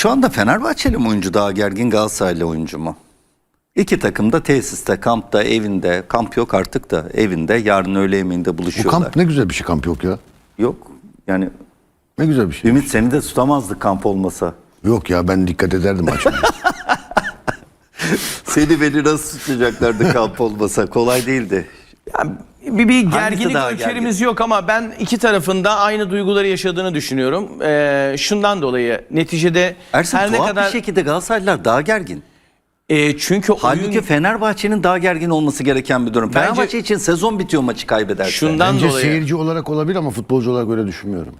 Şu anda Fenerbahçeli mi oyuncu daha gergin Galatasaraylı oyuncu mu? İki takım da tesiste, kampta, evinde. Kamp yok artık da evinde. Yarın öğle yemeğinde Bu buluşuyorlar. kamp ne güzel bir şey kamp yok ya. Yok. Yani Ne güzel bir şey. Ümit seni de tutamazdık kamp olmasa. Yok ya ben dikkat ederdim maça. Seni beni nasıl tutacaklardı kamp olmasa? Kolay değildi. Yani bir, bir gerginlik ölçerimiz yok ama ben iki tarafında aynı duyguları yaşadığını düşünüyorum. Ee, şundan dolayı neticede Ersin her ne kadar bir şekilde Galatasaraylılar daha gergin. e, çünkü Halbuki oyun Fenerbahçe'nin daha gergin olması gereken bir durum. Bence- Fenerbahçe için sezon bitiyor maçı kaybederse. şundan Bence dolayı seyirci olarak olabilir ama futbolcu olarak öyle düşünmüyorum.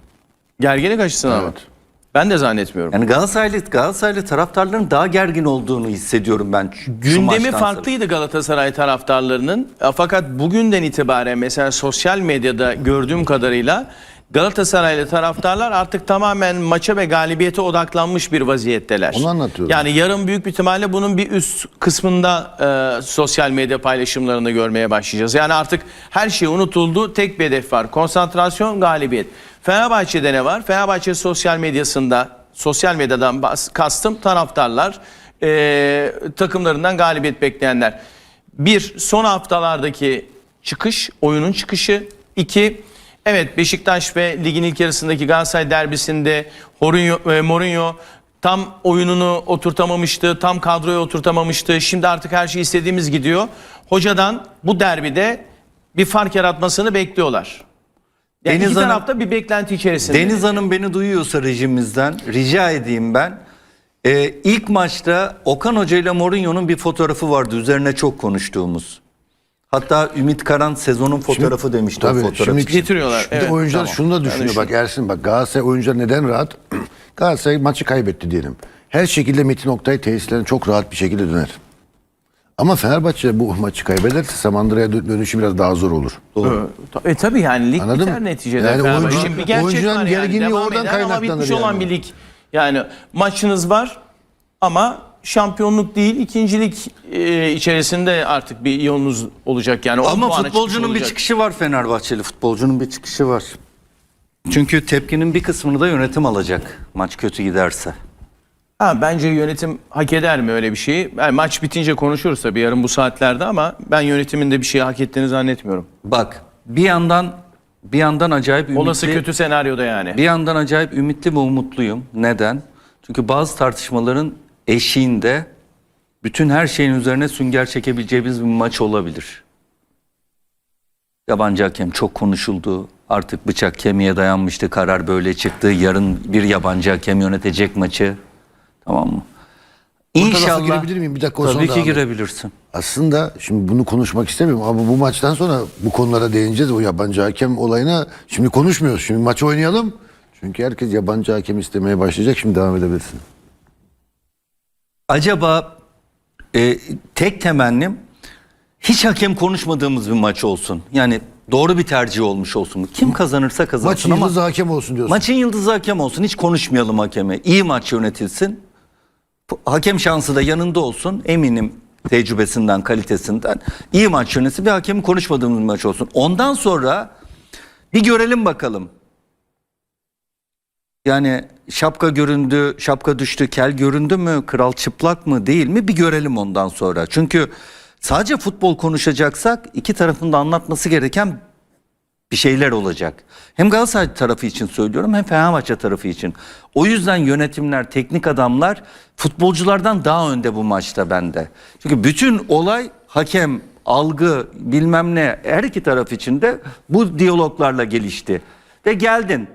gerginlik açısından mı? Ben de zannetmiyorum. Yani Galatasaraylı, Galatasaraylı taraftarların daha gergin olduğunu hissediyorum ben. şu- Gündemi maçtan farklıydı Galatasaray taraftarlarının. E, Fakat bugünden itibaren mesela sosyal medyada gördüğüm kadarıyla Galatasaraylı taraftarlar artık tamamen maça ve galibiyete odaklanmış bir vaziyetteler. Onu anlatıyorum. Yani yarın büyük bir ihtimalle bunun bir üst kısmında e, sosyal medya paylaşımlarını görmeye başlayacağız. Yani artık her şey unutuldu. Tek bir hedef var. Konsantrasyon, galibiyet. Fenerbahçe'de ne var? Fenerbahçe sosyal medyasında, sosyal medyadan bas- kastım taraftarlar, e, takımlarından galibiyet bekleyenler. Bir, son haftalardaki çıkış, oyunun çıkışı. İki, evet Beşiktaş ve ligin ilk yarısındaki Galatasaray derbisinde Mourinho, e, Mourinho tam oyununu oturtamamıştı, tam kadroyu oturtamamıştı. Şimdi artık her şey istediğimiz gidiyor. Hocadan bu derbide bir fark yaratmasını bekliyorlar. Yani Deniz iki Hanım- tarafta bir beklenti içerisinde. Deniz Hanım beni duyuyorsa rejimimizden rica edeyim ben. Ee, ilk maçta Okan Hoca ile Mourinho'nun bir fotoğrafı vardı. Üzerine çok konuştuğumuz. Hatta Ümit Karan sezonun fotoğrafı demişti Tabii, o fotoğraf şimdi- için. getiriyorlar. Bir de Evet, oyuncular tamam. şunu da düşünüyor. Bak Ersin bak Galatasaray oyuncular neden rahat? Galatasaray maçı kaybetti diyelim. Her şekilde Metin Oktay tesislerine çok rahat bir şekilde döner. Ama Fenerbahçe bu maçı kaybederse Samandıra'ya dö- dönüşü biraz daha zor olur. E tabii yani lig Anladın biter mı? neticede. Yani oyuncu- Şimdi bir gerçek oyuncuların var yani. gerginliği oradan eder ama kaynaklanır bitmiş olan yani. bir lig. Yani maçınız var ama şampiyonluk değil ikincilik e, içerisinde artık bir yolunuz olacak yani. Ama futbolcunun bir olacak. çıkışı var Fenerbahçeli futbolcunun bir çıkışı var. Çünkü tepkinin bir kısmını da yönetim alacak maç kötü giderse. Ha, bence yönetim hak eder mi öyle bir şeyi? Yani maç bitince konuşuruz tabii yarın bu saatlerde ama ben yönetimin de bir şey hak ettiğini zannetmiyorum. Bak bir yandan bir yandan acayip ümitli. Olası kötü senaryoda yani. Bir yandan acayip ümitli ve umutluyum. Neden? Çünkü bazı tartışmaların eşiğinde bütün her şeyin üzerine sünger çekebileceğimiz bir maç olabilir. Yabancı hakem çok konuşuldu. Artık bıçak kemiğe dayanmıştı. Karar böyle çıktı. Yarın bir yabancı hakem yönetecek maçı. Tamam mı? İnşallah. girebilir miyim? Bir dakika o Tabii ki girebilirsin. Aslında şimdi bunu konuşmak istemiyorum ama bu maçtan sonra bu konulara değineceğiz. O yabancı hakem olayına şimdi konuşmuyoruz. Şimdi maçı oynayalım. Çünkü herkes yabancı hakem istemeye başlayacak. Şimdi devam edebilirsin. Acaba e, tek temennim hiç hakem konuşmadığımız bir maç olsun. Yani doğru bir tercih olmuş olsun. Kim kazanırsa kazansın Maçın ama yıldızı hakem olsun diyorsun. maçın yıldızı hakem olsun. Hiç konuşmayalım hakeme. İyi maç yönetilsin. Hakem şansı da yanında olsun. Eminim tecrübesinden, kalitesinden. iyi maç yönetsin. Bir hakemin konuşmadığımız bir maç olsun. Ondan sonra bir görelim bakalım. Yani şapka göründü, şapka düştü, kel göründü mü, kral çıplak mı değil mi bir görelim ondan sonra. Çünkü sadece futbol konuşacaksak iki tarafın da anlatması gereken bir şeyler olacak. Hem Galatasaray tarafı için söylüyorum hem Fenerbahçe tarafı için. O yüzden yönetimler, teknik adamlar futbolculardan daha önde bu maçta bende. Çünkü bütün olay hakem, algı, bilmem ne her iki taraf için de bu diyaloglarla gelişti. Ve geldin.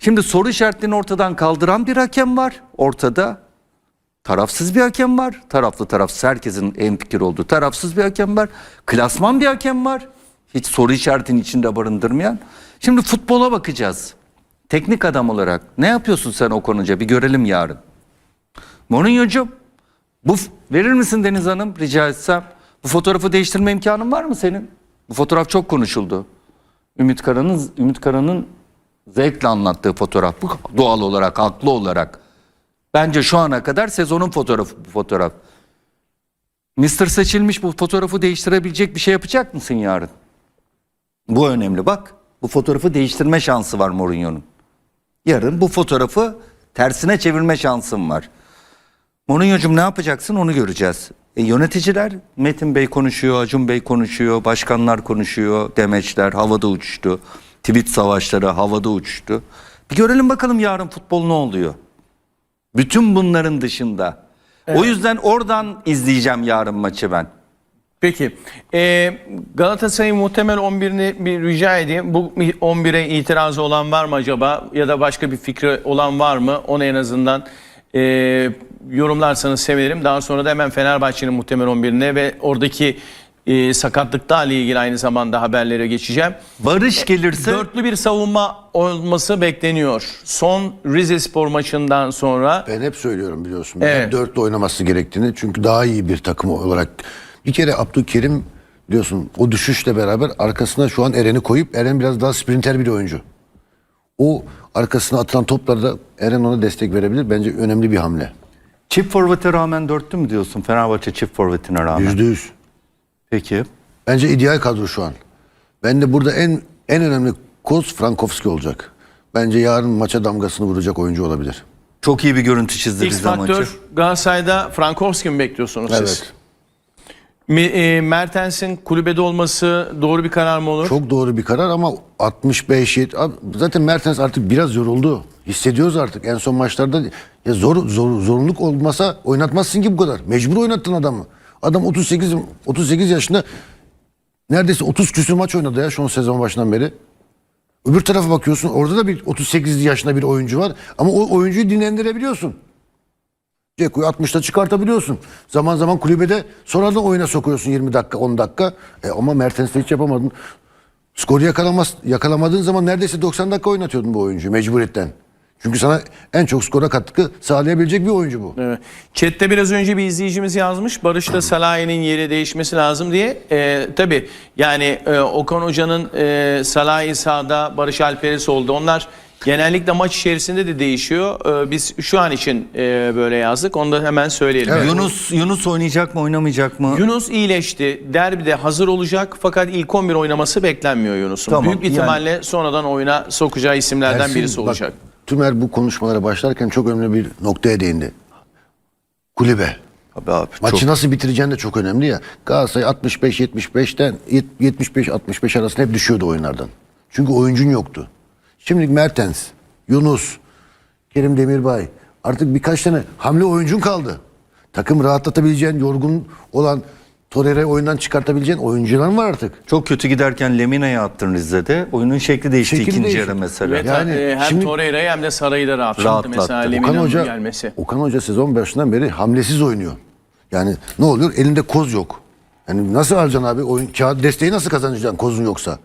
Şimdi soru işaretlerini ortadan kaldıran bir hakem var ortada. Tarafsız bir hakem var. Taraflı tarafsız herkesin en fikir olduğu tarafsız bir hakem var. Klasman bir hakem var. Hiç soru işaretinin içinde barındırmayan. Şimdi futbola bakacağız. Teknik adam olarak ne yapıyorsun sen o konuca bir görelim yarın. Mourinho'cum bu verir misin Deniz Hanım rica etsem? Bu fotoğrafı değiştirme imkanın var mı senin? Bu fotoğraf çok konuşuldu. Ümit Karan'ın Ümit Karan'ın zevkle anlattığı fotoğraf bu doğal olarak, haklı olarak. Bence şu ana kadar sezonun fotoğrafı bu fotoğraf. Mister seçilmiş bu fotoğrafı değiştirebilecek bir şey yapacak mısın yarın? Bu önemli bak. Bu fotoğrafı değiştirme şansı var Mourinho'nun. Yarın bu fotoğrafı tersine çevirme şansım var. Mourinho'cum ne yapacaksın onu göreceğiz. E, yöneticiler Metin Bey konuşuyor, Acun Bey konuşuyor, başkanlar konuşuyor, demeçler havada uçuştu. Tweet savaşları havada uçuştu. Bir görelim bakalım yarın futbol ne oluyor. Bütün bunların dışında. O yüzden oradan izleyeceğim yarın maçı ben. Peki. Ee, Galatasaray'ın muhtemel 11'ini bir rica edeyim. Bu 11'e itirazı olan var mı acaba? Ya da başka bir fikri olan var mı? Onu en azından e, yorumlarsanız sevinirim. Daha sonra da hemen Fenerbahçe'nin muhtemel 11'ine ve oradaki e, sakatlıklarla ilgili aynı zamanda haberlere geçeceğim. Barış gelirse Dörtlü bir savunma olması bekleniyor. Son Rize Spor maçından sonra Ben hep söylüyorum biliyorsun. Evet. Evet. Dörtlü oynaması gerektiğini. Çünkü daha iyi bir takım olarak. Bir kere Abdülkerim biliyorsun o düşüşle beraber arkasına şu an Eren'i koyup Eren biraz daha sprinter bir oyuncu. O arkasına atılan toplarda Eren ona destek verebilir. Bence önemli bir hamle. çift forvete rağmen dörtlü mü diyorsun Fenerbahçe çift forvetine rağmen? Yüzde yüz. Peki. Bence ideal kadro şu an. Ben de burada en en önemli koz Frankowski olacak. Bence yarın maça damgasını vuracak oyuncu olabilir. Çok iyi bir görüntü çizdi X bize maçı. faktör Galatasaray'da Frankowski mi bekliyorsunuz siz? Evet. Mi- e, Mertens'in kulübede olması doğru bir karar mı olur? Çok doğru bir karar ama 65 yet- Abi zaten Mertens artık biraz yoruldu. Hissediyoruz artık en son maçlarda ya zor, zor zorunluluk olmasa oynatmazsın ki bu kadar. Mecbur oynattın adamı. Adam 38 38 yaşında neredeyse 30 küsur maç oynadı ya şu sezon başından beri. Öbür tarafa bakıyorsun orada da bir 38 yaşında bir oyuncu var ama o oyuncuyu dinlendirebiliyorsun. Ceko'yu 60'ta çıkartabiliyorsun. Zaman zaman kulübede sonradan oyuna sokuyorsun 20 dakika 10 dakika. E, ama Mertens'le hiç yapamadın. Skoru yakalamaz, yakalamadığın zaman neredeyse 90 dakika oynatıyordun bu oyuncuyu mecburiyetten. Çünkü sana en çok skora katkı sağlayabilecek bir oyuncu bu. Evet. Chat'te biraz önce bir izleyicimiz yazmış. Barış'la Salah'ın yeri değişmesi lazım diye. Ee, tabii yani e, Okan Hoca'nın e, Salah'ı sağda, Barış Alper'i solda. Onlar genellikle maç içerisinde de değişiyor. Ee, biz şu an için e, böyle yazdık. Onu da hemen söyleyelim. Evet. Yunus Yunus oynayacak mı oynamayacak mı? Yunus iyileşti. Derbide hazır olacak fakat ilk 11 oynaması beklenmiyor Yunus'un. Tamam, Büyük ihtimalle sonradan oyuna sokacağı isimlerden Ersin, birisi bak, olacak. Tümer bu konuşmalara başlarken çok önemli bir noktaya değindi. Kulübe. Abi, abi, Maçı çok- nasıl bitireceğin de çok önemli ya. Galatasaray 65-75'ten 75-65 arasında hep düşüyordu oyunlardan. Çünkü oyuncun yoktu. Şimdi Mertens, Yunus, Kerim Demirbay artık birkaç tane hamle oyuncun kaldı. Takım rahatlatabileceğin, yorgun olan Torreira'yı oyundan çıkartabileceğin oyuncuların var artık. Çok kötü giderken Lemina'ya attın Rize'de. Oyunun şekli değişti Şekli ikinci değişti. yarı mesela. Ve Yani e, hem şimdi- Torreira'yı hem de Saray'ı da rahatlattı. Rahatlattı. Mesela Okan Okan Lemina'nın Hoca, gelmesi. Okan Hoca sezon başından beri hamlesiz oynuyor. Yani ne oluyor? Elinde koz yok. Yani nasıl alacaksın abi? Oyun, kağıt desteği nasıl kazanacaksın kozun yoksa?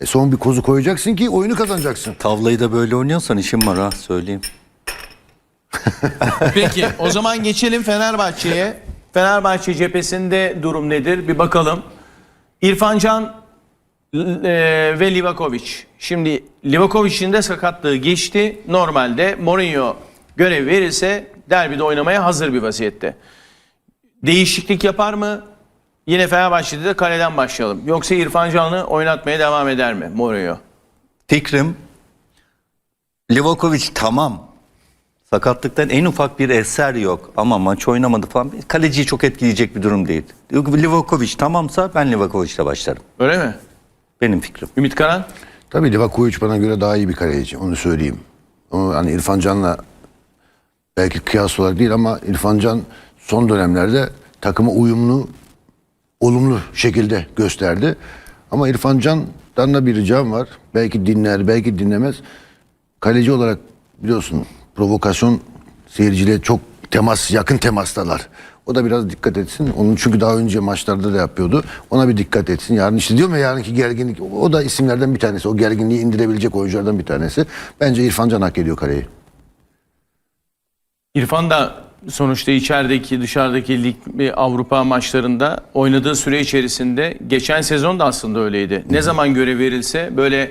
E son bir kozu koyacaksın ki oyunu kazanacaksın. Tavlayı da böyle oynuyorsan işim var ha söyleyeyim. Peki o zaman geçelim Fenerbahçe'ye. Fenerbahçe cephesinde durum nedir? Bir bakalım. İrfan Can e, ve Livakovic. Şimdi Livakovic'in de sakatlığı geçti. Normalde Mourinho görev verirse derbide oynamaya hazır bir vaziyette. Değişiklik yapar mı? Yine Fenerbahçe'de de kaleden başlayalım. Yoksa İrfan Can'ı oynatmaya devam eder mi Mourinho? Fikrim Livakovic tamam. Sakatlıktan en ufak bir eser yok ama maç oynamadı falan. Kaleciyi çok etkileyecek bir durum değil. Livakovic tamamsa ben Livakovic'le başlarım. Öyle mi? Benim fikrim. Ümit Karan? Tabii Livakovic bana göre daha iyi bir kaleci. Onu söyleyeyim. Ama hani İrfan Can'la belki kıyas olarak değil ama İrfan Can son dönemlerde takıma uyumlu, olumlu şekilde gösterdi. Ama İrfan Can'dan da bir ricam var. Belki dinler, belki dinlemez. Kaleci olarak biliyorsun provokasyon seyirciyle çok temas, yakın temastalar. O da biraz dikkat etsin. Onun çünkü daha önce maçlarda da yapıyordu. Ona bir dikkat etsin. Yarın işte diyorum ya yarınki gerginlik. O da isimlerden bir tanesi. O gerginliği indirebilecek oyunculardan bir tanesi. Bence İrfan Can hak ediyor kaleyi. İrfan da sonuçta içerideki dışarıdaki lig ve Avrupa maçlarında oynadığı süre içerisinde geçen sezon da aslında öyleydi. Ne zaman görev verilse böyle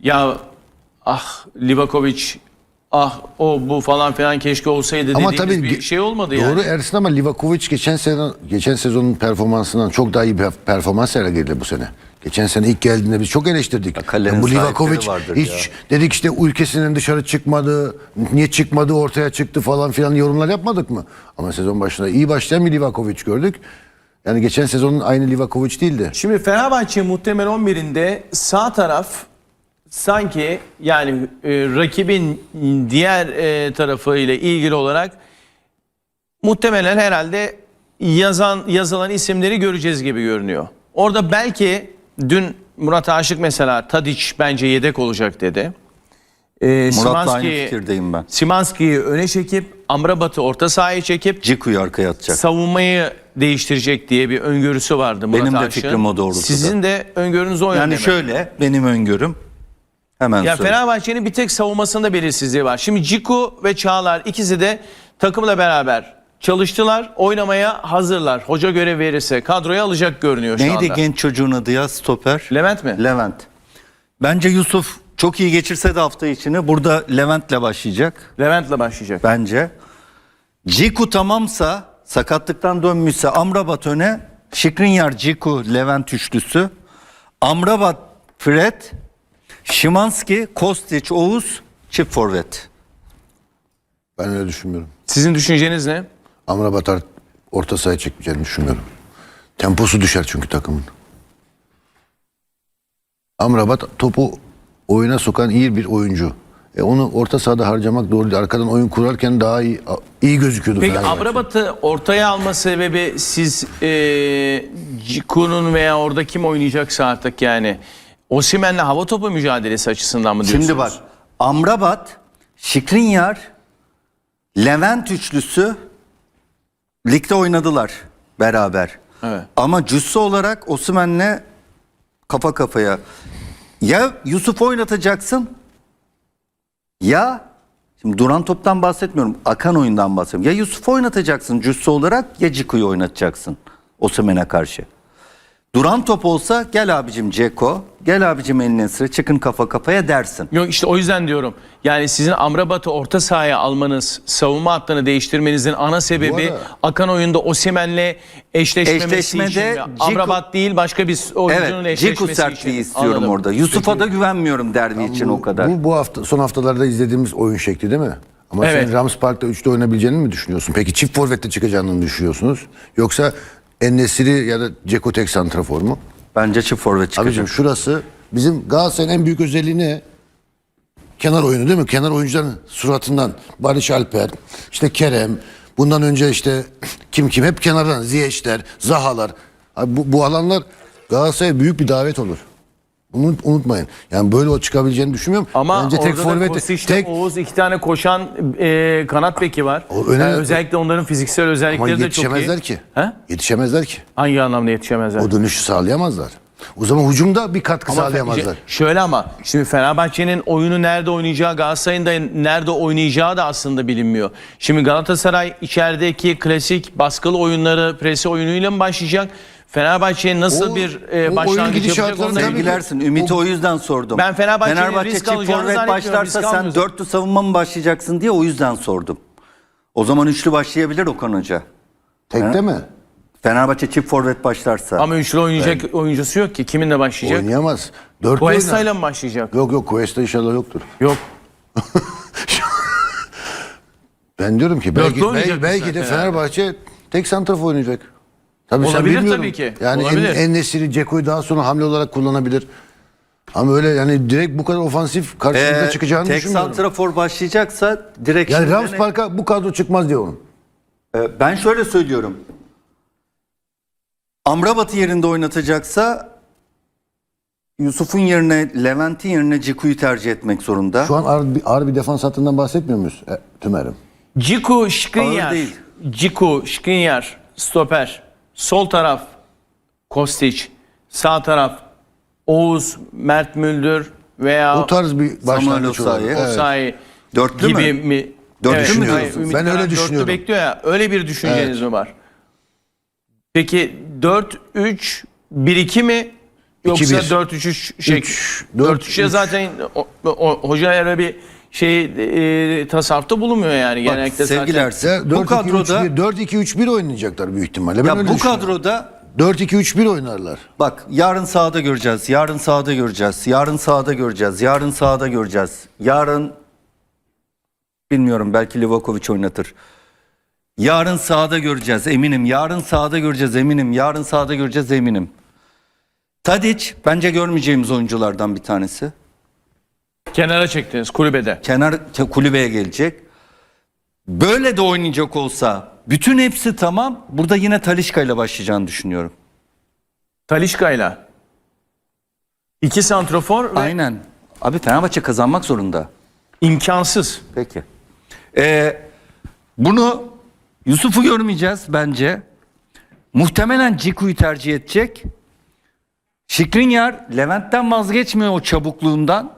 ya ah Livakovic ah o bu falan filan keşke olsaydı Ama dediğimiz tabii bir şey olmadı Doğru yani. Ersin ama Livakovic geçen sene geçen sezonun performansından çok daha iyi bir performans sergiledi bu sene. Geçen sene ilk geldiğinde biz çok eleştirdik. Yani bu Livakovic hiç ya. dedik işte ülkesinden dışarı çıkmadı, niye çıkmadı ortaya çıktı falan filan yorumlar yapmadık mı? Ama sezon başında iyi başlayan bir Livakovic gördük. Yani geçen sezonun aynı Livakovic değildi. Şimdi Fenerbahçe muhtemel 11'inde sağ taraf sanki yani e, rakibin diğer e, tarafı ile ilgili olarak muhtemelen herhalde yazan yazılan isimleri göreceğiz gibi görünüyor. Orada belki dün Murat Aşık mesela Tadic bence yedek olacak dedi. E, Murat'la aynı fikirdeyim ben. Simanski'yi öne çekip Amrabat'ı orta sahaya çekip Ciku'yu arkaya atacak. savunmayı değiştirecek diye bir öngörüsü vardı Murat Benim de Aşık'ın. fikrim o doğrultuda. Sizin de öngörünüz o yönde Yani şöyle benim öngörüm hemen Ya söyleyeyim. Fenerbahçe'nin bir tek savunmasında belirsizliği var. Şimdi Ciku ve Çağlar ikisi de takımla beraber çalıştılar. Oynamaya hazırlar. Hoca görev verirse kadroya alacak görünüyor şu Neydi anda. genç çocuğun adı ya stoper? Levent mi? Levent. Bence Yusuf çok iyi geçirse de hafta içini burada Levent'le başlayacak Levent'le başlayacak. bence. Ciku tamamsa sakatlıktan dönmüşse Amrabat öne Şikrinyar, Ciku, Levent üçlüsü. Amrabat, Fred, Şimanski, Kostić, Oğuz, çift forvet. Ben öyle düşünmüyorum. Sizin düşünceniz ne? Amrabat art- orta sahaya çekmeyeceğini düşünmüyorum. Temposu düşer çünkü takımın. Amrabat topu oyuna sokan iyi bir oyuncu. E onu orta sahada harcamak doğru değil. Arkadan oyun kurarken daha iyi iyi gözüküyordu Peki Fenerbahçe. Amrabat'ı ortaya alma sebebi siz e, Ciku'nun veya orada kim oynayacaksa artık yani Osimhen'le hava topu mücadelesi açısından mı diyorsunuz? Şimdi bak Amrabat, Şikrinyar, Levent üçlüsü ligde oynadılar beraber. Evet. Ama cüssü olarak Osimhen'le kafa kafaya. Ya Yusuf oynatacaksın ya şimdi duran toptan bahsetmiyorum. Akan oyundan bahsediyorum. Ya Yusuf oynatacaksın cüssü olarak ya Ciku'yu oynatacaksın Osimhen'e karşı. Duran top olsa gel abicim Ceko, gel abicim eline sıra çıkın kafa kafaya dersin. Yok işte o yüzden diyorum. Yani sizin Amrabat'ı orta sahaya almanız, savunma hattını değiştirmenizin ana sebebi arada- akan oyunda Osimhen'le eşleşmemesi Eşleşmede için. mi? Ciku- Amrabat değil başka bir oyuncunun Evet, Ciku eşleşmesi sertliği için. istiyorum Anladım. orada. Yusuf'a da güvenmiyorum derbi için o kadar. Bu, bu hafta son haftalarda izlediğimiz oyun şekli değil mi? Ama Evet. sen Rams Park'ta 3'te oynayabileceğini mi düşünüyorsun? Peki çift forvette çıkacağını mı düşünüyorsunuz? Yoksa Ennesiri ya da Ceko tek santrafor mu? Bence çift forvet çıkacak. Abicim şurası bizim Galatasaray'ın en büyük özelliği ne? Kenar oyunu değil mi? Kenar oyuncuların suratından Barış Alper, işte Kerem, bundan önce işte kim kim hep kenardan Ziyeşler, Zahalar. Abi bu, bu alanlar Galatasaray'a büyük bir davet olur. Bunu unutmayın. Yani böyle o çıkabileceğini düşünmüyorum. Ama Bence tek forvet tek Oğuz iki tane koşan e, kanat beki var. O önemli. Yani özellikle onların fiziksel ama özellikleri de çok iyi. yetişemezler ki. He? Yetişemezler ki. Hangi anlamda yetişemezler? O dönüşü sağlayamazlar. O zaman hücumda bir katkı Ama sağlayamazlar. şöyle ama şimdi Fenerbahçe'nin oyunu nerede oynayacağı, Galatasaray'ın da nerede oynayacağı da aslında bilinmiyor. Şimdi Galatasaray içerideki klasik baskılı oyunları, presi oyunuyla mı başlayacak? Fenerbahçe'nin nasıl O- bir e, başlangıç yapacak. Sevgilersin. Ümit'i o yüzden sordum. Ben Fenerbahçe'nin Fenerbahçe risk çift alacağını forvet zannetmiyorum, başlarsa risk sen dörtlü savunma mı başlayacaksın diye o yüzden sordum. O zaman üçlü başlayabilir Okan Hoca. Tekte mi? Fenerbahçe çift forvet başlarsa. Ama üçlü oynayacak oyuncusu yok ki. Kiminle başlayacak? Oynayamaz. Dört Cuesta'yla mı başlayacak? Yok yok Cuesta inşallah yoktur. Yok. Ben diyorum ki belki, belki, belki de Fenerbahçe tek santraf oynayacak. Tabii sen Olabilir bilmiyorum. tabii ki. Yani Olabilir. en, en nesiri Ceko'yu daha sonra hamle olarak kullanabilir. Ama öyle yani direkt bu kadar ofansif karşımıza Ee, çıkacağını tek düşünmüyorum. santrafor başlayacaksa direkt Yani şimdi Rams ne- Park'a bu kadro çıkmaz diye onun. Ee, Ben şöyle söylüyorum. Amrabat'ı yerinde oynatacaksa Yusuf'un yerine Levent'in yerine Ciku'yu tercih etmek zorunda. Şu an ağır bir, ağır bir defans hattından bahsetmiyor muyuz e, Tümer'im? Ciku Ağır Şkrinyar. değil. Ciku Şkrinyar stoper. Sol taraf Kostić. Sağ taraf Oğuz, Mert Müldür veya O tarz bir başlangıç Osayi. olur. Evet. Osayi Dörtlü gibi mü? mi? Dörtlü Evet, mü hayır? Ümit Ben öyle Karan dörtlü düşünüyorum. bekliyor ya. Öyle bir düşünceniz mi var? Peki 4-3-1-2 mi? Yoksa 2-1. 4-3-3 şey. Üç, 4-3'e zaten o, o, hoca öyle bir şey e, tasarrufta bulunmuyor yani Bak, genellikle sevgili zaten. Bu 4-2-3-1 kadroda 4-2-3-1 oynayacaklar büyük ihtimalle. Ben ya bu kadroda 4-2-3-1 oynarlar. bak yarın sahada göreceğiz. Yarın sahada göreceğiz. Yarın sahada göreceğiz. Yarın sahada göreceğiz. Yarın bilmiyorum belki Livakovic oynatır. Yarın sahada göreceğiz eminim. Yarın sahada göreceğiz eminim. Yarın sahada göreceğiz eminim. Tadic bence görmeyeceğimiz oyunculardan bir tanesi. Kenara çektiniz kulübede. kenar kulübeye gelecek. Böyle de oynayacak olsa bütün hepsi tamam. Burada yine Talişka ile başlayacağını düşünüyorum. Talişka'yla. İki santrofor ve Aynen. Abi Fenerbahçe kazanmak zorunda. imkansız. Peki. Ee, bunu Yusuf'u görmeyeceğiz bence. Muhtemelen Ciku'yu tercih edecek. Şikrinyar Levent'ten vazgeçmiyor o çabukluğundan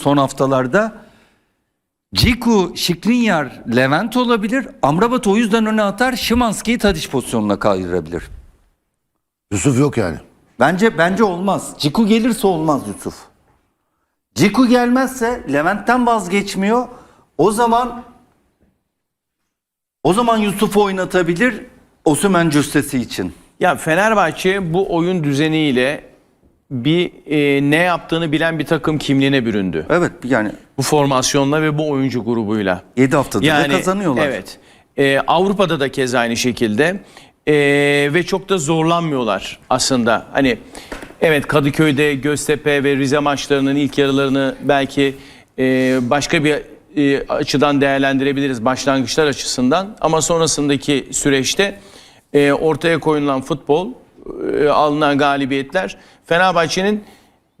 son haftalarda. Ciku, Şikrinyar, Levent olabilir. Amrabat o yüzden öne atar. Şimanski'yi Tadiç pozisyonuna kaydırabilir. Yusuf yok yani. Bence bence olmaz. Ciku gelirse olmaz Yusuf. Ciku gelmezse Levent'ten vazgeçmiyor. O zaman o zaman Yusuf'u oynatabilir Osman cüssesi için. Ya Fenerbahçe bu oyun düzeniyle bir e, ne yaptığını bilen bir takım kimliğine büründü. Evet yani Bu formasyonla ve bu oyuncu grubuyla. 7 haftada da kazanıyorlar. Evet. Ee, Avrupa'da da keza aynı şekilde Ee, ve çok da zorlanmıyorlar aslında. Hani evet Kadıköy'de Göztepe ve Rize maçlarının ilk yarılarını belki e, başka bir e, açıdan değerlendirebiliriz başlangıçlar açısından ama sonrasındaki süreçte e, ortaya koyulan futbol, e, alınan galibiyetler Fenerbahçe'nin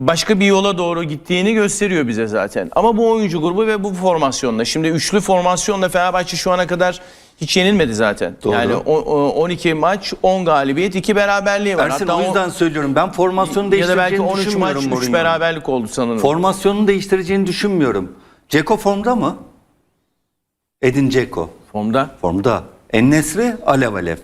başka bir yola doğru gittiğini gösteriyor bize zaten. Ama bu oyuncu grubu ve bu formasyonla. Şimdi üçlü formasyonla Fenerbahçe şu ana kadar hiç yenilmedi zaten. Doğru. Yani o- o- 12 maç, 10 galibiyet, 2 beraberliği var. Ersin Hatta o yüzden söylüyorum. Ben formasyonu ya da belki değiştireceğini 13 maç, düşünmüyorum 3 Mourinho'nun. beraberlik oldu sanırım. Formasyonunu değiştireceğini düşünmüyorum. Ceko formda mı? Edin Ceko. Formda. Formda. Ennesri Alev Alev.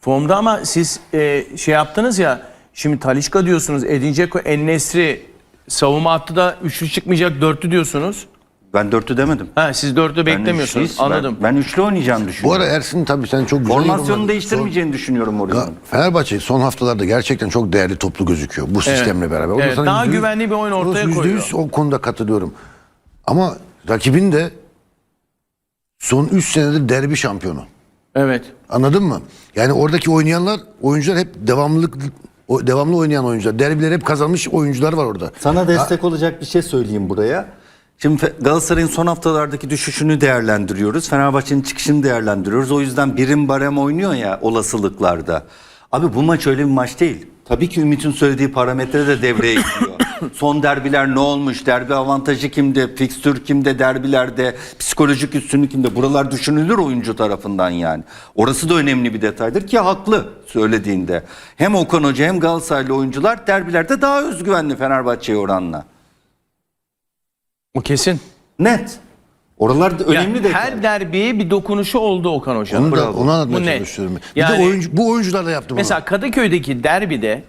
Formda ama siz e, şey yaptınız ya şimdi Talişka diyorsunuz, Edin Dzeko, Ennesri savunma hattı da üçlü çıkmayacak dörtlü diyorsunuz. Ben dörtlü demedim. Ha siz dörtlü Ben beklemiyorsunuz. üçlüyüz. Ben- Anladım. Ben, üçlü oynayacağını Bu düşünüyorum. ara Ersin tabii sen çok güzel Formasyonu değiştirmeyeceğini düşünüyorum Son- Mourinho'nun. Fenerbahçe son haftalarda gerçekten çok değerli toplu gözüküyor bu sistemle beraber. Orada Evet, sana daha yüzde yüz- güvenli bir oyun ortaya yüzde koyuyor. yüz o konuda katılıyorum. Ama rakibin de son 3 senedir derbi şampiyonu. Evet. Anladın mı? Yani oradaki oynayanlar, oyuncular hep devamlılık o- devamlı oynayan oyuncular. Derbileri hep kazanmış oyuncular var orada. Sana destek olacak bir şey söyleyeyim buraya. Şimdi Galatasaray'ın son haftalardaki düşüşünü değerlendiriyoruz. Fenerbahçe'nin çıkışını değerlendiriyoruz. O yüzden birim barem oynuyor ya olasılıklarda. Abi bu maç öyle bir maç değil. Tabii ki Ümit'in söylediği parametre de devreye giriyor. son derbiler ne olmuş? Derbi avantajı kimde? Fikstür kimde? Derbilerde psikolojik üstünlük kimde? Buralar düşünülür oyuncu tarafından yani. Orası da önemli bir detaydır ki haklı söylediğinde. Hem Okan Hoca hem Galatasaraylı oyuncular derbilerde daha özgüvenli Fenerbahçe'ye oranla. O kesin. Net. Oralar da önemli Yani detay. her derbiye bir dokunuşu oldu Okan Hoca'nın. Onu da Bravo. onu anlatmaya Bu çalışıyorum. Bir Yani- de oyuncu, bu oyuncular da yaptı bunu. Mesela Kadıköy'deki derbide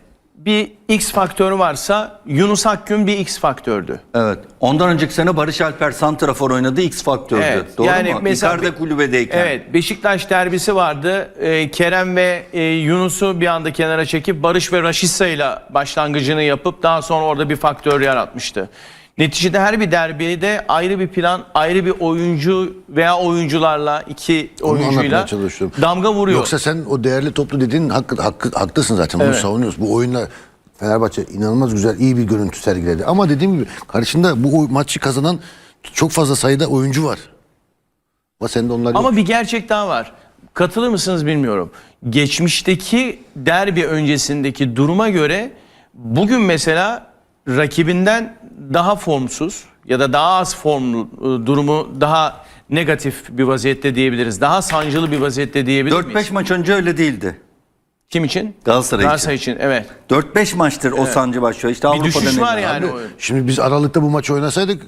bir X faktörü varsa Yunus Akgün bir X faktördü. Evet. Ondan önceki sene Barış Alper Santrafor oynadı X faktördü. Evet. Doğru yani mu? mesela Icardi kulübedeyken. Evet, Beşiktaş derbisi vardı. Ee, Kerem ve e, Yunus'u bir anda kenara çekip Barış ve Raşitsa ile başlangıcını yapıp daha sonra orada bir faktör yaratmıştı. Neticede her bir derbide ayrı bir plan, ayrı bir oyuncu veya oyuncularla iki Onu oyuncuyla anlatmaya çalışıyorum. damga vuruyor. Yoksa sen o değerli toplu dediğin hakkı, hakkı, haklısın zaten. Bunu Evet. savunuyoruz. Bu oyunlar Fenerbahçe inanılmaz güzel, iyi bir görüntü sergiledi. Ama dediğim gibi karşında bu oy- maçı kazanan çok fazla sayıda oyuncu var. Ama sende onlar yok. Ama bir gerçek daha var. Katılır mısınız bilmiyorum. Geçmişteki derbi öncesindeki duruma göre bugün mesela rakibinden daha formsuz ya da daha az formlu e, durumu daha negatif bir vaziyette diyebiliriz. Daha sancılı bir vaziyette diyebilir 4-5 miyiz? maç önce öyle değildi. Kim için? Galatasaray için. Galatasaray için. Evet. 4-5 maçtır o sancı başlıyor. İşte Bir Avrupa'da düşüş var yani. Abi, o- Şimdi biz Aralık'ta bu maçı oynasaydık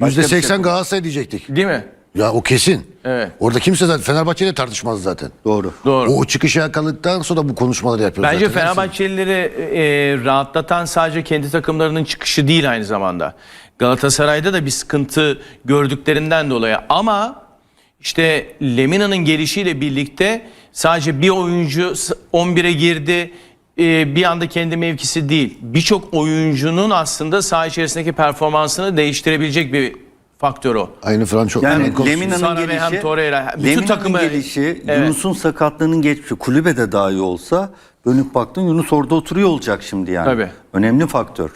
Başka bir şey %80 Galatasaray diyecektik. Değil mi? Ya o kesin. Evet. Orada kimse zaten Fenerbahçe'yle tartışmaz zaten. Doğru. Doğru. O, çıkışı yakaladıktan sonra bu konuşmaları yapıyoruz Bence zaten. Fenerbahçelileri e, rahatlatan sadece kendi takımlarının çıkışı değil aynı zamanda. Galatasaray'da da bir sıkıntı gördüklerinden dolayı ama işte Lemina'nın gelişiyle birlikte sadece bir oyuncu s- 11'e girdi e, bir anda kendi mevkisi değil. Birçok oyuncunun aslında saha içerisindeki performansını değiştirebilecek bir faktör o. Aynı Franco. Yani Franco- Lemina'nın Sara ve gelişi, hem Torreira, bütün Lemina'nın takımı- gelişi, Evet. Yunus'un sakatlığının geçmişi, kulübede dahi olsa dönüp baktın Yunus orada oturuyor olacak şimdi yani. Tabii. Önemli faktör.